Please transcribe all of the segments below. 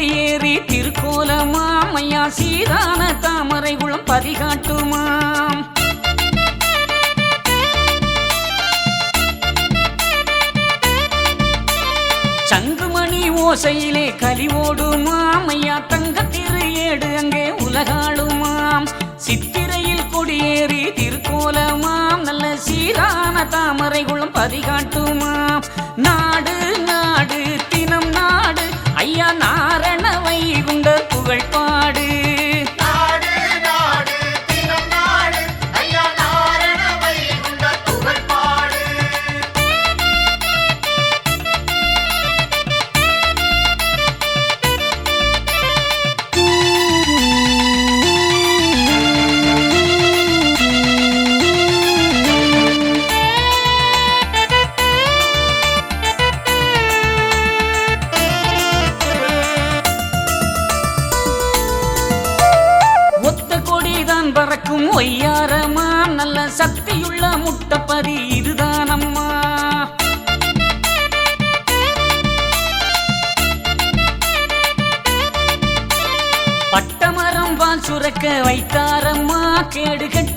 கொடியேறி திருக்கோலமாம் ஐயா சீரான தாமரை குளம் பதிகாட்டுமாம் சங்குமணி ஓசையிலே கலி ஓடுமாம் ஐயா தங்க திரு ஏடு அங்கே உலகாளுமாம். சித்திரையில் கொடியேறி திருக்கோலமாம் நல்ல சீரான தாமரை குளம் பதிகாட்டுமாம். நாடு நாடு தினம் நாடு ஐயா நாடு முட்டும் ஒய்யாரமா நல்ல சக்தியுள்ள முட்டப்பறி இதுதானம்மா. பட்டமரம் வால் சுரக்க வைத்தாரம்மா கேடுகட்ட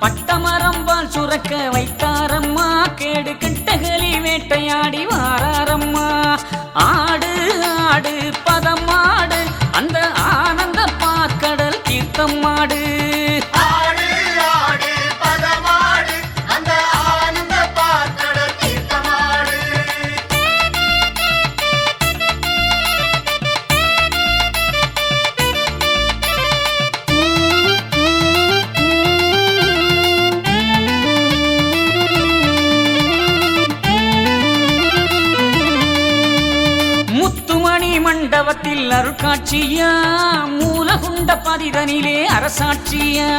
பட்டமரம்பால் சுரக்க வைத்தாரம்மா. கேடு கட்டகளி வேட்டையாடி மண்டபத்தில் அருட்காட்சியா? மூலகுண்ட பதிதனிலே அரசாட்சியா?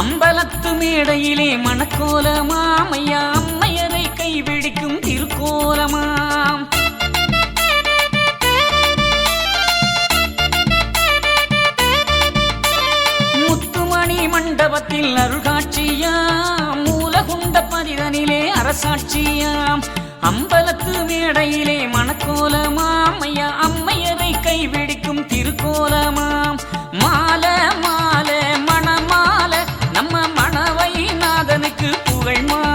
அம்பலத்து மேடையிலே மணக்கோலமாமையா அம்மையரை கைவிடிக்கும் திருக்கோலமாம் முத்துமணி மண்டபத்தில் அருள்காட்சியாம் மூலகுண்ட அரசாட்சியாம். அம்பலத்து மேடையிலே மணக்கோலமாம். ஐயா அம்மையரை கைவிடிக்கும் திருக்கோலமாம். மால மால மணமால நம்ம மணவை நாதனுக்கு புகழ்மா